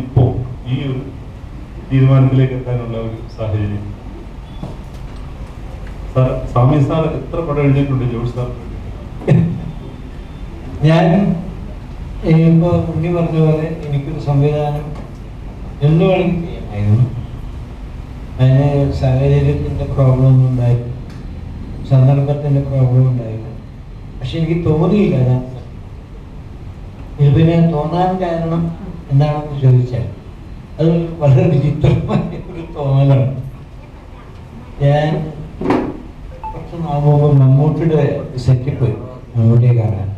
ഇപ്പോ ഈ ഒരു തീരുമാനത്തിലേക്ക് എത്താനുള്ള ഒരു സാഹചര്യം. സ്വാമി സാർ എത്ര പടം എഴുതിയിട്ടുണ്ട് ജോർജ് സാർ? ഞാൻ ഇപ്പോൾ ഉണ്ണി പറഞ്ഞ പോലെ എനിക്കൊരു സംവിധാനം എന്ത് വേണമെങ്കിൽ ചെയ്യാമായിരുന്നു. അതിന് സാഹചര്യത്തിന്റെ പ്രോബ്ലം ഉണ്ടായില്ല. സന്ദർഭത്തിന്റെ പ്രോബ്ലം ഉണ്ടായിരുന്നു പക്ഷെ എനിക്ക് തോന്നിയില്ല അതാണ്. ഇത് പിന്നെ തോന്നാൻ കാരണം എന്താണെന്ന് ചോദിച്ചാൽ അത് വളരെ വിചിത്രമായ ഒരു തോന്നലാണ്. ഞാൻ കുറച്ച് നാൾ മുമ്പ് മമ്മൂട്ടിയുടെ സെറ്റിപ്പ് മമ്മൂട്ടിയെ കാണാൻ.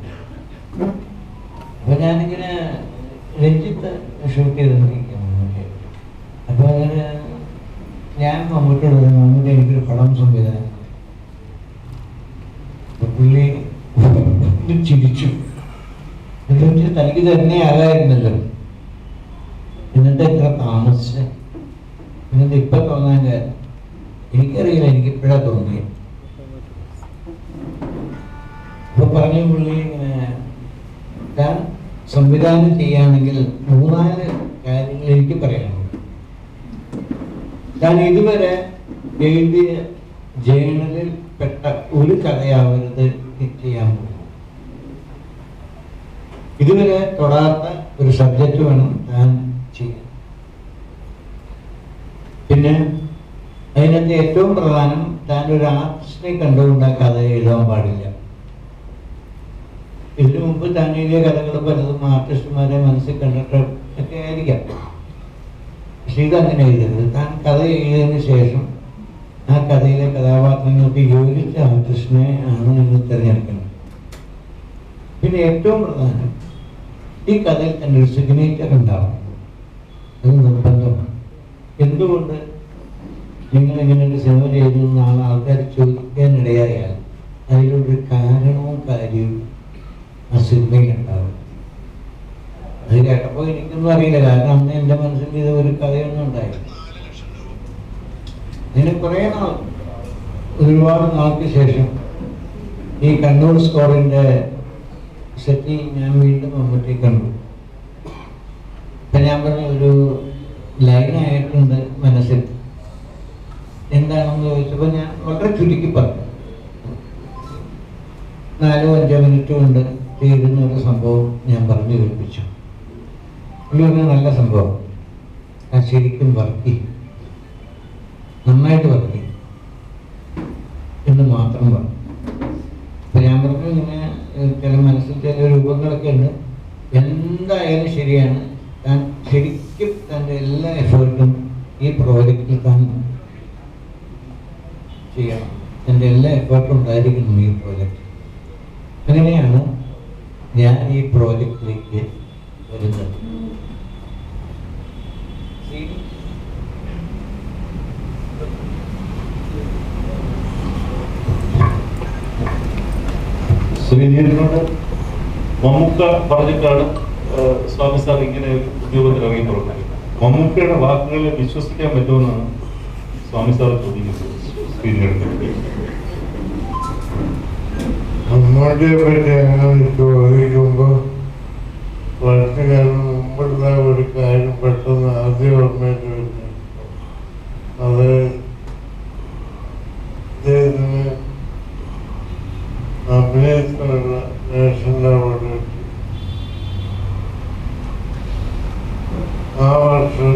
അപ്പൊ ഞാനിങ്ങനെ രഞ്ജിത്ത് ഷൂട്ട് ചെയ്തുകൊണ്ടിരിക്കുകയാണ് മമ്മൂട്ടിയെ. അപ്പൊ അങ്ങനെ ഞാൻ മമ്മൂട്ടിയോട് മമ്മൂട്ടി എനിക്കൊരു പടം സംവിധാനം പുള്ളി ചിരിച്ചു. തനിക്ക് തന്നെ ആകായിരുന്നല്ലോ താമസിച്ച്. എന്നിട്ട് ഇപ്പൊ തോന്നാൻ എനിക്കറിയില്ല എനിക്ക് ഇപ്പോഴാ തോന്നി അപ്പൊ പറഞ്ഞു പുള്ളി ഞാൻ സംവിധാനം ചെയ്യുകയാണെങ്കിൽ മൂന്നാൽ കാര്യങ്ങൾ എനിക്ക് പറയാനുണ്ട്. ഞാൻ ഇതുവരെ എഴുതിയ ജേണലിൽ പെട്ട ഒരു കഥയാവരുത് ചെയ്യാൻ പോകും ഇതുവരെ തൊടാത്ത ഒരു സബ്ജക്റ്റ് വേണം ഞാൻ ചെയ്യാൻ പിന്നെ അതിനകത്ത് ഏറ്റവും പ്രധാനം താൻ ഒരു ആർട്ടിസ്റ്റിനെ കണ്ടുകൊണ്ട് ആ കഥ എഴുതാൻ പാടില്ല. ഇതിനു മുമ്പ് താൻ എഴുതിയ കഥകൾ പലതും ആർട്ടിസ്റ്റുമാരെ മനസ്സിൽ കണ്ടിട്ട് ഒക്കെ ആയിരിക്കാം. പക്ഷെ ഇതങ്ങനെ എഴുതരുത്. താൻ കഥ എഴുതിയതിനു ശേഷം ആ കഥയിലെ കഥാപാത്രങ്ങൾക്ക് യോജിച്ച ആർട്ടിസ്റ്റിനെ ആണ് നിങ്ങൾ തിരഞ്ഞെടുക്കുന്നത് പിന്നെ ഏറ്റവും പ്രധാനം ഈ കഥയിൽ തന്നെ ഒരു സിഗ്നേച്ചർ ഉണ്ടാവും അത് നിർബന്ധമാണ്. എന്തുകൊണ്ട്? നിങ്ങൾ ഇങ്ങനെ ഒരു സിനിമ ചെയ്തു നാളെ ആൾക്കാർ ചോദിക്കാനിടയായാൽ അതിലൊരു കാരണവും കാര്യവും ഉണ്ടാവും. അത് കേട്ടപ്പോൾ എനിക്കൊന്നും അറിയില്ല. കാരണം അന്ന് എന്റെ മനസ്സിൽ ഇത് ഒരു കഥയൊന്നും ഉണ്ടായില്ല. അതിന് കുറേ നാൾ ഒരുപാട് നാൾക്ക് ശേഷം ഈ കണ്ണൂർ സ്കോറിന്റെ സെറ്റിൽ ഞാൻ വീണ്ടും മമ്മൂട്ടി കണ്ടു. അപ്പം ഞാൻ പറഞ്ഞ ഒരു ലൈനായിട്ടുണ്ട് മനസ്സിൽ. എന്താണെന്ന് ചോദിച്ചപ്പോൾ ഞാൻ വളരെ ചുരുക്കി പറഞ്ഞു. നാലോ അഞ്ചോ മിനിറ്റ് കൊണ്ട് തീരുന്ന ഒരു സംഭവം ഞാൻ പറഞ്ഞു കേൾപ്പിച്ചു. പുള്ളി പറഞ്ഞ നല്ല സംഭവം. ഞാൻ ശരിക്കും വർക്കി. നന്നായിട്ട് വർക്ക്. എന്ന് മാത്രം പറഞ്ഞു. അപ്പൊ ഞാൻ പറഞ്ഞു ഇങ്ങനെ ചില മനസ്സിൽ ചില രൂപങ്ങളൊക്കെ ഉണ്ട്. എന്തായാലും ശരിയാണ്. താൻ ശരിക്കും തന്റെ എല്ലാ എഫേർട്ടും ഈ പ്രോജക്റ്റിൽ താൻ ചെയ്യണം. എന്റെ എല്ലാ എഫേർട്ടും ഉണ്ടായിരിക്കണം ഈ പ്രോജക്റ്റ് അങ്ങനെയാണ് ഞാൻ ഈ പ്രോജക്റ്റിലേക്ക് വരുന്നത്. ശ്രീധീരനോട് മമ്മൂക്ക പറഞ്ഞിട്ടാണ് സ്വാമി സാർ ഇങ്ങനെ ഉദ്യോഗത്തിൽ ഇറങ്ങി പുറപ്പെട്ടത് മമ്മൂക്കയുടെ വാക്കുകളെ വിശ്വസിക്കാൻ പറ്റുമെന്നാണ് സ്വാമി സാർ ചോദിക്കുന്നത്. ശ്രീധീരനോട് മമ്മൂട്ടിയെ പറ്റി അങ്ങനെ ചോദിക്കുമ്പോൾ കുറച്ചു കാലം മുമ്പുള്ള ഒരു കാര്യം പെട്ടെന്ന് ആദ്യം ഓർമ്മയിൽ വരുന്നു അത് ഇദ്ദേഹത്തിന് അഭിനയത്തിനുള്ള നാഷണൽ അവാർഡ് കിട്ടി ആ വർഷം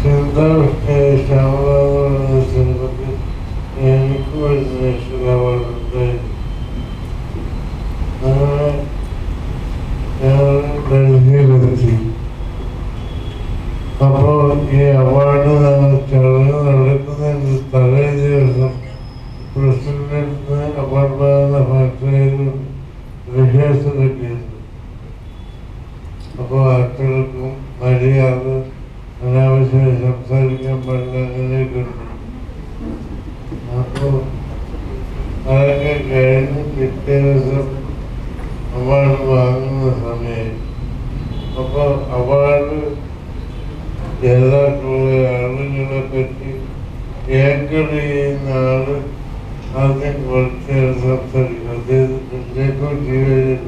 ചിന്താവിഷ്ടയായ ശ്യാമള എന്ന സിനിമയ്ക്ക് എനിക്കും ഒരു നാഷണൽ അവാർഡ് ഉണ്ടായിരുന്നു അങ്ങനെ ഞാൻ ഡൽഹിയിലെത്തി അപ്പോൾ അപ്പോൾ അവാർഡ് ജേതാക്കളുടെ ആളുകളെ പറ്റി ഏക്കർ ചെയ്യുന്ന ആള് ആദ്യം കുറച്ച് നേരം സംസാരിക്കും അദ്ദേഹത്തിൻ്റെക്കോ ജീവൻ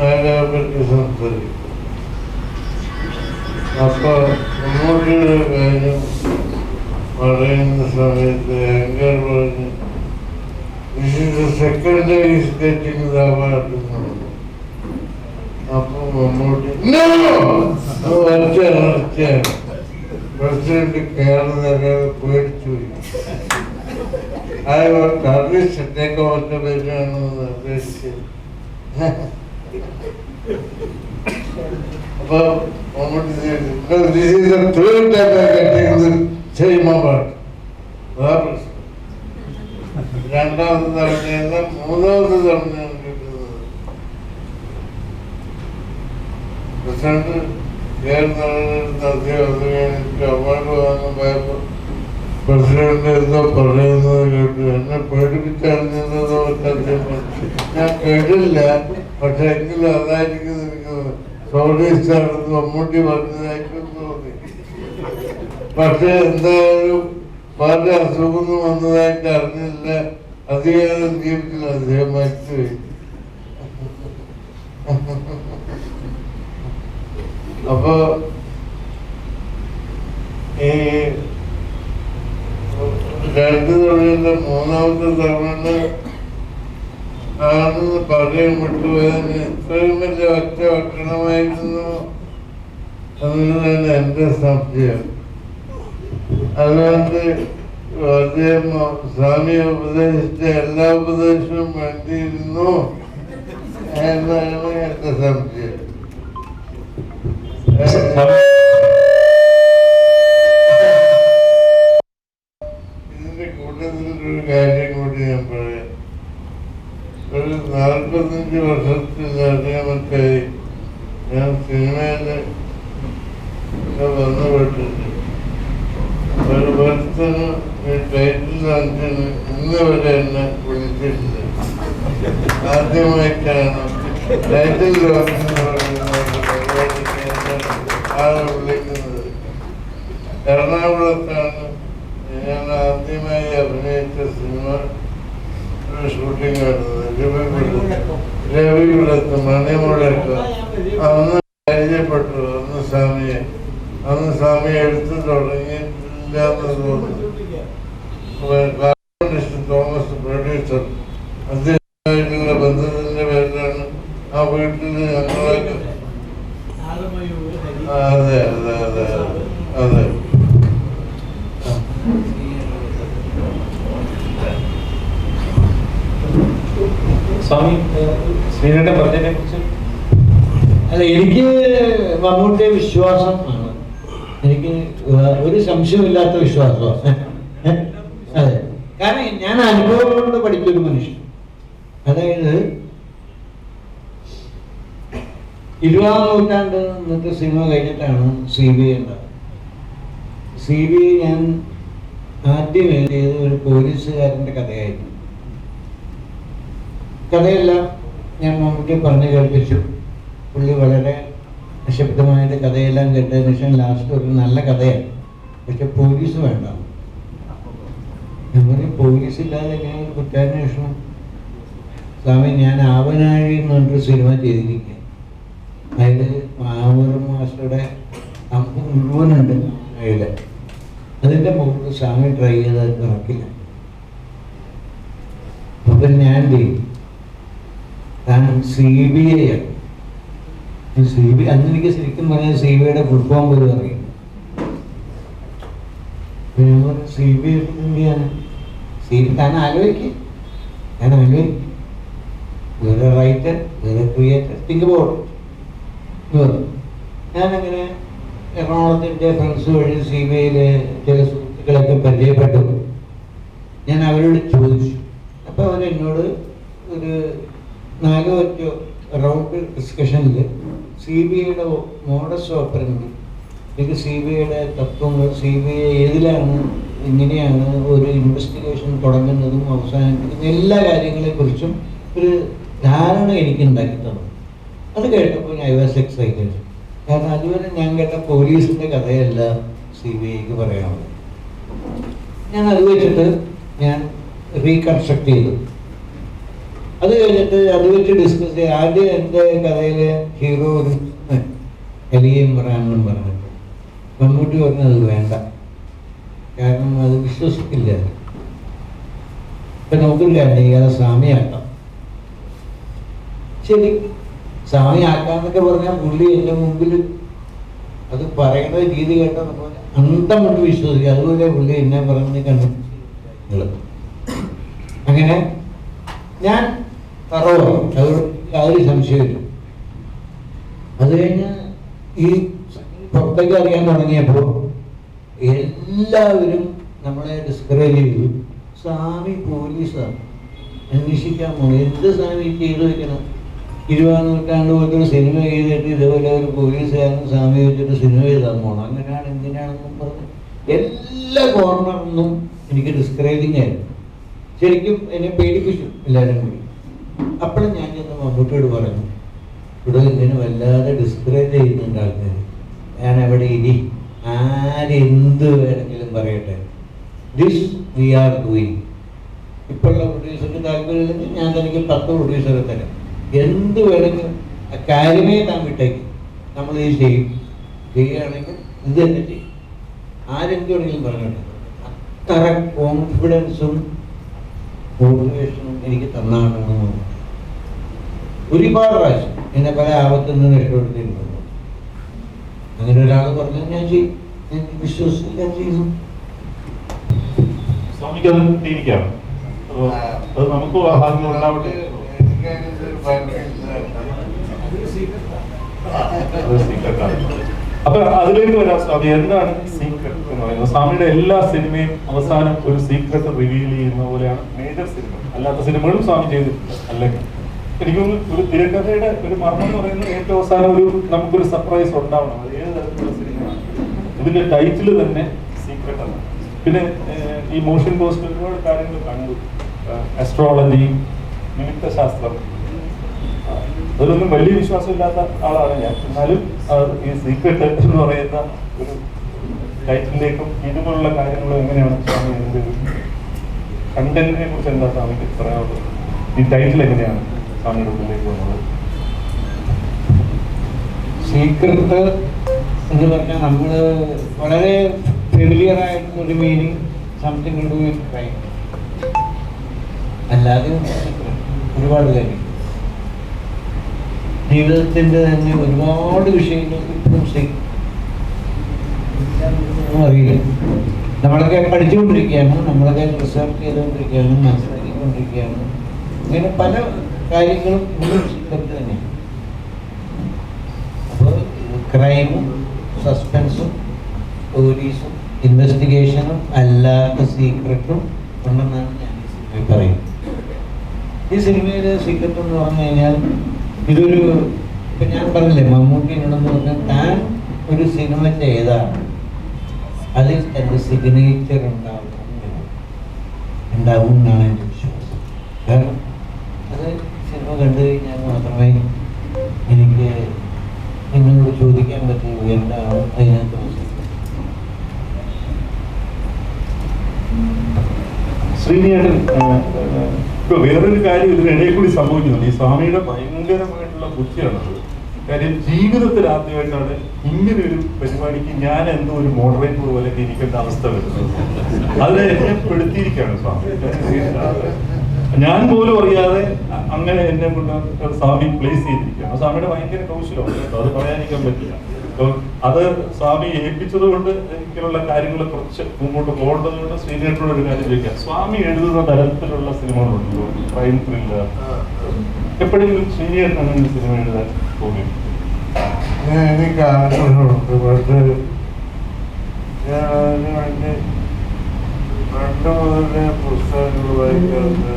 അയാളെ പറ്റി സംസാരിക്കും അപ്പൊ മമ്മൂട്ടിയുടെ കാര്യം പറയുന്ന സമയത്ത് അങ്കർ പറഞ്ഞു This is the second day he's getting the award. അപ്പൊ മമ്മൂട്ടി ഒറ്റയാണ്, ഒറ്റയാണ്. പ്രസിഡന്റ് കേരളത്തിലെ പേടിച്ചു കറി സെറ്റൊക്കെ ഒറ്റ പേരാണെന്ന് നിർദ്ദേശിച്ചു. അപ്പൊ Mammootty this is the third കഴിഞ്ഞിട്ട് അവാർഡ് പ്രസിഡന്റ് എന്തോ പറയുന്നത് കേട്ടു. എന്നെ പേടിപ്പിച്ചറിഞ്ഞതോ അദ്ദേഹം ഞാൻ കേട്ടില്ല പക്ഷെ എങ്കിലും അതായിരിക്കും എനിക്ക് സൗദീസാണെന്ന് മമ്മൂട്ടി പറഞ്ഞതായിരിക്കും തോന്നി. പക്ഷെ എന്തായാലും പല അസുഖമൊന്നും വന്നതായിട്ട് അറിഞ്ഞില്ല. അധികാരം ജീവിതത്തിൽ അദ്ദേഹം മരിച്ചുപോയി. അപ്പൊ ഈ രണ്ട് തവണ മൂന്നാമത്തെ തവണ ആണെന്ന് പറയാൻ വിട്ടുപോയതിന് ഇത്രയും വലിയ ഒറ്റ ഭക്ഷണമായിരുന്നു എന്നതാണ് എന്റെ സംശയം. അല്ലാണ്ട് അദ്ദേഹം സ്വാമിയെ ഉപദേശിച്ച എല്ലാ ഉപദേശവും വേണ്ടിയിരുന്നു എന്നാണ് എന്റെ സംശയം. ഇതിന്റെ കൂട്ടത്തിൽ ഒരു കാര്യം കൂടി ഞാൻ പറയാം. ഒരു നാൽപ്പത്തഞ്ച് വർഷത്തിലധികമൊക്കെയായി ഞാൻ സിനിമയിൽ വന്നുപെട്ടിട്ടുണ്ട്. ഒരു ഭക്തന് ടൈറ്റിൽ ലോഞ്ചിന് ഇന്ന് വരെ എന്നെ വിളിച്ചിട്ടില്ല. ആദ്യമായിട്ടാണ് ടൈറ്റിൽ ഒരു ആളെ വിളിക്കുന്നത്. എറണാകുളത്താണ് ഞാൻ ആദ്യമായി അഭിനയിച്ച സിനിമ ഷൂട്ടിംഗ് നടന്നത്. രവികുലത്ത് മണിമുഴക്ക്. അന്ന് പരിചയപ്പെട്ടു. അന്ന് സ്വാമിയെ. അന്ന് സ്വാമിയെ എടുത്തു തുടങ്ങിയിട്ടില്ല എന്ന് തോന്നുന്നു തോമസ് പ്രൊഡ്യൂസർ. അദ്ദേഹമായിട്ടുള്ള ബന്ധത്തിന്റെ പേരിലാണ് ആ വീട്ടിൽ ഞങ്ങളൊക്കെ ആ, അതെ അതെ അതെ അതെ. സ്വാമി ഏഹ്, ശ്രീനേട്ടൻ പറഞ്ഞതിനെ കുറിച്ച്? അല്ല എനിക്ക് മമ്മൂട്ടിയെ വിശ്വാസം ആണ്. എനിക്ക് ഒരു സംശയമില്ലാത്ത വിശ്വാസമാണ്. അതെ. കാരണം ഞാൻ അനുഭവം കൊണ്ട് പഠിച്ചൊരു മനുഷ്യൻ. അതായത് ഇരുപതാം നൂറ്റാണ്ട് ഇന്നത്തെ സിനിമ കഴിഞ്ഞിട്ടാണ് സി ബി ഐ ഉണ്ടായത് സി ബി ഐ ഞാൻ ആദ്യം എഴുതിയത് ഒരു പോലീസുകാരന്റെ കഥയായിരുന്നു. കഥയെല്ലാം ഞാൻ മമ്മൂട്ടി പറഞ്ഞു കേൾപ്പിച്ചു. പുള്ളി വളരെ നിശബ്ദമായിട്ട് കഥയെല്ലാം കേട്ടതിന് ശേഷം ലാസ്റ്റ് ഒരു നല്ല കഥയാണ്. പക്ഷെ പോലീസ് വേണ്ട. നമ്മൾ പോലീസ് ഇല്ലാതെ എങ്ങനെ കുറ്റാന്വേഷണം? സ്വാമി ഞാൻ ആവനാഴി എന്ന് പറഞ്ഞൊരു സിനിമ ചെയ്തിരിക്കുക അതിൽ മാവൂർ മാസ്റ്ററുടെ മുഴുവനുണ്ട് അതിൽ അതിന്റെ മുകളിൽ സ്വാമി ട്രൈ ചെയ്ത് നടക്കില്ല അപ്പം ഞാൻ ചെയ്യും? കാരണം സി ബി ഐ ആണ് സി ബി അന്ന് എനിക്ക് ശരിക്കും പറഞ്ഞാൽ സി ബി ഐയുടെ ഫുൾ ഫോം പോലും അറിയും C B I C B താൻ ആലോചിക്കും. ഞാൻ ആലോചിക്കും. വേറെ റൈറ്റർ വേറെ ക്രിയേറ്റർ തിങ്ക് ബോർഡ് ഞാനങ്ങനെ എറണാകുളത്തിന്റെ ഫ്രണ്ട്സ് വഴി സി ബി ഐയിലെ ചില സുഹൃത്തുക്കളൊക്കെ പരിചയപ്പെട്ടു. ഞാൻ അവരോട് ചോദിച്ചു. അപ്പോൾ അവരെന്നോട് ഒരു നാലോ അഞ്ചോ റൗണ്ട് ഡിസ്കഷനിൽ സി ബി ഐയുടെ മോഡസ് ഓപ്പറന്റി അല്ലെങ്കിൽ സി ബി ഐയുടെ തത്വങ്ങൾ സി ബി ഐ ഏതിലാണ് എങ്ങനെയാണ് ഒരു ഇൻവെസ്റ്റിഗേഷൻ തുടങ്ങുന്നതും അവസാനിപ്പിക്കുന്നതും എല്ലാ കാര്യങ്ങളെക്കുറിച്ചും ഒരു ധാരണ എനിക്ക് ഉണ്ടാക്കി തന്നു. അത് കേട്ടപ്പോൾ ഐ വാസ് എക്സൈറ്റഡ് കാരണം അതുവരെ ഞാൻ കേട്ട പോലീസിന്റെ കഥയല്ല സി ബി ഐക്ക് പറയാനുള്ളത്. ഞാൻ അത് വെച്ചിട്ട് ഞാൻ റീകൺസ്ട്രക്ട് ചെയ്തു. അത് കഴിഞ്ഞിട്ട് അത് വെച്ച് ഡിസ്കസ് ചെയ്ത് ആദ്യം എന്റെ കഥയിലെ ഹീറോ എലിയും പറയാനും പറഞ്ഞിട്ട് മമ്മൂട്ടി പറഞ്ഞത് വേണ്ട. കാരണം അത് വിശ്വസിക്കില്ല. ഇപ്പൊ നമുക്കൊരു കാര്യം സ്വാമിയാക്കാം ശരി സ്വാമിയാക്കാന്നൊക്കെ പറഞ്ഞാൽ പുള്ളി എന്റെ മുമ്പിൽ അത് പറയുന്ന രീതി കേട്ടപ്പോൾ അന്തം കൊണ്ട് വിശ്വസിക്കുക. അതുപോലെ പുള്ളി എന്നെ പറഞ്ഞ് കണ്ടു. അങ്ങനെ ഞാൻ തറവാണ് അത് യാതൊരു സംശയമില്ല അത് കഴിഞ്ഞ് ഈ പുറത്തേക്ക് അറിയാൻ തുടങ്ങിയപ്പോൾ എല്ലാവരും നമ്മളെ ഡിസ്കറേജ് ചെയ്തു. സ്വാമി പോലീസാണ്. അന്വേഷിക്കാൻ പോകണം എന്ത് സ്വാമി ചെയ്തു വെക്കണം? ഇരുപതാം നൂറ്റാണ്ട് പോലത്തെ സിനിമ ചെയ്തിട്ട് ഇതുപോലെ ഒരു പോലീസുകാരൻ സ്വാമി വെച്ചിട്ട് സിനിമ ചെയ്താൽ പോകണം അങ്ങനെയാണ് എന്തിനാണെന്നും പറഞ്ഞ് എല്ലാ കോർണറിനും എനിക്ക് ഡിസ്കറേജിങ് ആയിരുന്നു. ശരിക്കും എന്നെ പേടിപ്പിച്ചു എല്ലാവരും കൂടി. അപ്പോഴും ഞാൻ ചെന്ന് മമ്മൂട്ടിയോട് പറഞ്ഞു ഇവിടെ ഇതിന് വല്ലാതെ ഡിസ്കറേജ് ചെയ്യുന്നുണ്ട് ആൾക്കാർ ഞാൻ അവിടെ ഇനി ആരെന്ത് വേണമെങ്കിലും പറയട്ടെ. ദിസ് വി ആർ ഡൂയിങ് ഇപ്പോഴുള്ള പ്രൊഡ്യൂസർക്ക് താല്പര്യമില്ലെങ്കിൽ ഞാൻ തനിക്ക് പത്ത് പ്രൊഡ്യൂസറെ തരാം. എന്ത് വേണമെങ്കിലും കാര്യമേ താൻ വിട്ടേക്ക്. നമ്മൾ ഇത് ചെയ്യും. ചെയ്യുകയാണെങ്കിൽ ഇത് തന്നെ ചെയ്യും. ആരെന്ത് വേണമെങ്കിലും പറഞ്ഞോട്ടെ. അത്ര കോൺഫിഡൻസും മോട്ടിവേഷനും എനിക്ക് തന്നാണെന്ന്. ഒരുപാട് പ്രാവശ്യം എന്നെ പല ആപത്തിൽ നിന്ന് രക്ഷപ്പെടുത്തിയിട്ടുണ്ട്. അങ്ങനെ ഒരാൾ പറഞ്ഞു ഞാൻ ചെയ്യും. ഞാൻ വിശ്വസിച്ച് ഞാൻ ചെയ്യുന്നു. സ്വാമിക്ക് അത് അത് നമുക്ക് ഉണ്ടാവട്ടെ അപ്പൊ അതിലേക്ക് വരാം സ്വാമി. എന്താണ് സീക്രട്ട് എന്ന് പറയുന്നത്? സ്വാമിയുടെ എല്ലാ സിനിമയും അവസാനം ഒരു സീക്രട്ട് റിവീൽ ചെയ്യുന്ന പോലെയാണ്. മേജർ സിനിമ അല്ലാത്ത സിനിമകളും സ്വാമി ചെയ്തിട്ടുണ്ട് അല്ലെങ്കിൽ. എനിക്ക് തോന്നുന്നു ഒരു തിരക്കഥയുടെ ഒരു മർമ്മം എന്ന് പറയുന്നത് ഏറ്റവും അവസാനം ഒരു നമുക്കൊരു സർപ്രൈസ് ഉണ്ടാവണം. അത് ഏത് തരത്തിലുള്ള സിനിമയാണ്? ഇതിന്റെ ടൈറ്റിൽ തന്നെ സീക്രട്ട് ആണ്. പിന്നെ ഈ മോഷൻ പോസ്റ്റ് ഒരുപാട് കാര്യങ്ങൾ കണ്ടു. അസ്ട്രോളജി നിമിത്ത ശാസ്ത്രം അതിലൊന്നും വലിയ വിശ്വാസമില്ലാത്ത ആളാണ് ഞാൻ. എന്നാലും ഈ സീക്രട്ട് എന്ന് പറയുന്ന ഒരു ടൈറ്റിലേക്കും ഇതുപോലുള്ള കാര്യങ്ങളും എങ്ങനെയാണ് സ്വാമി ഇതിന്റെ ഒരു കണ്ടന്റിനെ കുറിച്ച് എന്താ സ്വാമിക്ക് പറയാനുള്ളത്? ഈ ടൈറ്റിൽ എങ്ങനെയാണ് സ്വാമിയുടെ ഉള്ളിലേക്ക് വന്നത്? സീക്രട്ട് എന്ന് പറഞ്ഞാൽ നമ്മൾ വളരെ ഫെമിലിയർ ആയിട്ടുള്ള ഒരു മീനിങ് സംതിങ് ടു വിത്ത് അല്ലാതെ. ഒരുപാട് കാര്യം. ജീവിതത്തിന്റെ തന്നെ ഒരുപാട് വിഷയങ്ങൾ ഇപ്പോഴും അറിയില്ല. നമ്മളൊക്കെ പഠിച്ചുകൊണ്ടിരിക്കുകയാണ് നമ്മളൊക്കെ റിസർച്ച് ചെയ്തുകൊണ്ടിരിക്കുകയാണ് മനസ്സിലാക്കിക്കൊണ്ടിരിക്കുകയാണ്. ഇങ്ങനെ പല കാര്യങ്ങളും തന്നെയാണ്. അപ്പോൾ ക്രൈമും സസ്പെൻസും പോലീസും ഇൻവെസ്റ്റിഗേഷനും അല്ലാത്ത സീക്രട്ടും ഉണ്ടെന്നാണ് ഞാൻ പറയുന്നത്. ഈ സിനിമയിലെ സീക്രട്ട് എന്ന് പറഞ്ഞു കഴിഞ്ഞാൽ ഇതൊരു ഇപ്പൊ ഞാൻ പറഞ്ഞില്ലേ മമ്മൂട്ടി എന്നോടെന്ന് പറഞ്ഞാൽ താൻ ഒരു സിനിമ ചെയ്താണ്. അതിൽ തന്റെ സിഗ്നേച്ചർ ഉണ്ടാവും ഉണ്ടാവും എന്നാണ് എന്റെ വിശ്വാസം. കാരണം അത് സിനിമ കണ്ടു കഴിഞ്ഞാൽ മാത്രമേ എനിക്ക് നിങ്ങളോട് ചോദിക്കാൻ പറ്റുള്ളൂ എന്താണ് അതിനകത്ത്. ശ്രീനിയേട്ടൻ ഇപ്പൊ വേറൊരു കാര്യം ഇതിനിടയിൽ കൂടി സംഭവിക്കുന്നുണ്ട്. ഈ സ്വാമിയുടെ ഭയങ്കരമായിട്ടുള്ള ബുദ്ധിയാണ് അത്. കാര്യം ജീവിതത്തിൽ ആദ്യമായിട്ടാണ് ഇങ്ങനെ ഒരു പരിപാടിക്ക് ഞാൻ എന്തോ ഒരു മോഡറേറ്റർ പോലെ ഇരിക്കേണ്ട അവസ്ഥ വരുന്നത്. അതിനെ എന്നെ പെടുത്തിയിരിക്കുകയാണ് സ്വാമി. ഞാൻ പോലും അറിയാതെ അങ്ങനെ എന്നെ കൊണ്ട് സ്വാമി പ്ലേസ് ചെയ്തിരിക്കുകയാണ്. സ്വാമിയുടെ ഭയങ്കര കൗശലമാണ് കേട്ടോ. അത് പറയാനിരിക്കാൻ പറ്റില്ല. അപ്പോൾ അത് സ്വാമി ഏൽപ്പിച്ചത് കൊണ്ട് ഇങ്ങനെയുള്ള കാര്യങ്ങൾ കുറച്ച് മുമ്പോട്ട് പോകേണ്ടത് കൊണ്ട് ശ്രീനേട്ടനോട് ഒരു കാര്യം ചോദിക്കാം. സ്വാമി എഴുതുന്ന തരത്തിലുള്ള സിനിമകളുണ്ടല്ലോ ക്രൈം ത്രില്ലർ എപ്പോഴെങ്കിലും ശ്രീനേട്ടൻ അങ്ങനെ സിനിമ എഴുതാൻ തോന്നി എനിക്ക് ആഗ്രഹമുണ്ട്. പക്ഷേ ഞാൻ അതിന് വേണ്ടി പണ്ട് മുതലേ പുസ്തകങ്ങൾ വായിക്കാറുണ്ട്.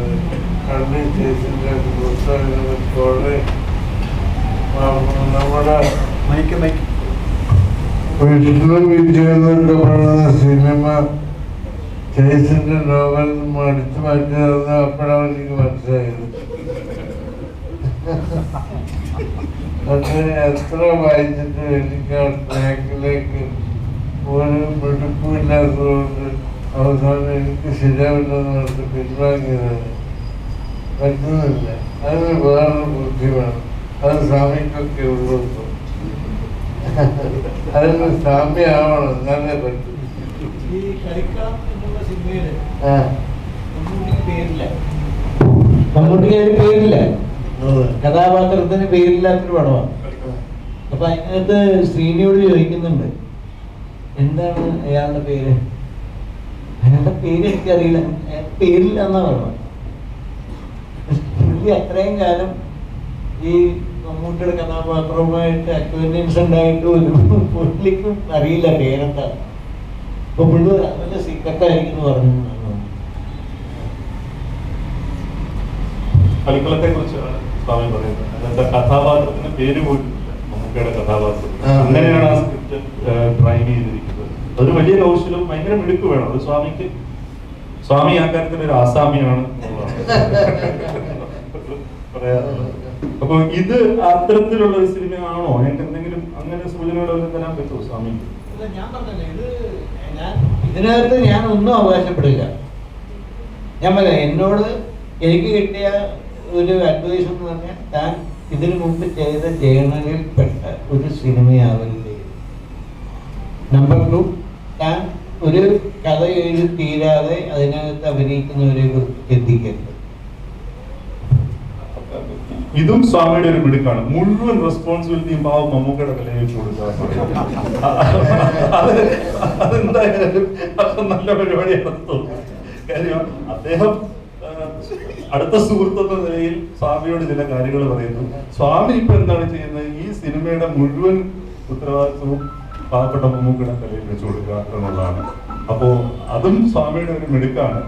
കണ്ണി ചേച്ചിന്റെ പുസ്തകങ്ങൾ മൈക്ക് നമ്മുടെ വിഷ്ണു വിദ്യ എന്നൊക്കെ പറയുന്ന സിനിമ ചേച്ചിന്റെ നോവൽ മടിച്ചു മാറ്റിയതെന്ന് അപ്പോഴാണ് എനിക്ക് മനസ്സിലായത്. പക്ഷേ എത്ര വായിച്ചിട്ട് എനിക്ക് ആ ട്രാക്കിലേക്ക് ഒരു മിടുക്കുമില്ലാത്തതുകൊണ്ട് അവസാനം എനിക്ക് ശരിയാവില്ലെന്ന് പറഞ്ഞിട്ട് പിൻവാങ്ങിയതാണ്. പറ്റുന്നില്ല. അതിന് വേറൊരു ബുദ്ധി വേണം. അത് സ്വാമിക്കൊക്കെ ഉള്ളൂ. അതിന് സാമ്യമാവണം എന്നാലേ പറ്റും. ഈ കളിക്കളം എന്നുള്ള സിനിമയിൽ ആ. മമ്മൂട്ടിക്ക് പേരില്ല. മമ്മൂട്ടിക്ക് അതിന് പേരില്ല. കഥാപാത്രത്തിന് പേരില്ലാത്തൊരു പടമാണ് അപ്പൊ അതിനകത്ത് ശ്രീനിയോട് ചോദിക്കുന്നുണ്ട്. എന്താണ് അയാളുടെ പേര്? അയാളുടെ പേര് എനിക്കറിയില്ല. അയാളുടെ പേരില്ല എന്നാ പറഞ്ഞു അത്രയും കാലം ഈ മമ്മൂട്ടിയുടെ കഥാപാത്രവുമായിട്ട് അക്വൈന്റൻസ് ഉണ്ടായിട്ട് ഒരു പുള്ളിക്കും അറിയില്ല പേരെന്താ. അപ്പൊ പുള്ളി നല്ല സീക്രട്ടായിരിക്കും എന്ന് പറഞ്ഞു. കളിക്കളത്തെ കുറിച്ചാണ് സ്വാമി പറയുന്നത്. കഥാപാത്രത്തിന് പേര് മമ്മൂക്കയുടെ കഥാപാത്രം. അങ്ങനെയാണ് ആ സ്ക്രിപ്റ്റ് ഡ്രൈവ് ചെയ്തിരിക്കുന്നത്. അതൊരു വലിയ കൗശലം ഭയങ്കര മിടുക്ക് വേണം. അത് സ്വാമിക്ക് സ്വാമി ആ കാര്യത്തിൽ ഒരു ആസാമിയാണ് പറയാറുള്ളത് അപ്പൊ ഇത് അത്തരത്തിലുള്ള ഒരു സിനിമയാണോ? എനിക്ക് എന്തെങ്കിലും അങ്ങനെ സൂചനകളൊന്നും തരാൻ പറ്റുമോ സ്വാമി? ഇതിനകത്ത് ഞാൻ ഒന്നും അവകാശപ്പെടില്ല. ഞാൻ പറയാം എന്നോട് എനിക്ക് കിട്ടിയ ഒരു അഡ്വൈസ് എന്ന് പറഞ്ഞാൽ താൻ ഇതിനു മുമ്പ് ചെയ്ത ജേണലിൽ പെട്ട ഒരു സിനിമയാവരുത് നമ്പർ ടു താൻ ഒരു കഥ എഴുതി തീരാതെ അതിനകത്ത് അഭിനയിക്കുന്നവരെ കുറിച്ച് ചിന്തിക്കരുത്. ഇതും സ്വാമിയുടെ ഒരു മിടുക്കാണ്. മുഴുവൻ റെസ്പോൺസിബിലിറ്റിയും പാവം മമ്മൂക്കയുടെ വിലയിൽ കൊടുക്കുക അത് അതെന്തായാലും അത് നല്ല പരിപാടി തോന്നുന്നു. കാര്യം അദ്ദേഹം അടുത്ത അടുത്ത സുഹൃത്തെന്ന നിലയിൽ സ്വാമിയോട് ചില കാര്യങ്ങൾ പറയുന്നു. സ്വാമി ഇപ്പൊ എന്താണ് ചെയ്യുന്നത്? ഈ സിനിമയുടെ മുഴുവൻ ഉത്തരവാദിത്വവും പാവപ്പെട്ട മമ്മൂക്കയുടെ തലയിൽ വെച്ചു കൊടുക്കുക എന്നുള്ളതാണ്. അപ്പോ അതും സ്വാമിയുടെ ഒരു മിടുക്കാണ്.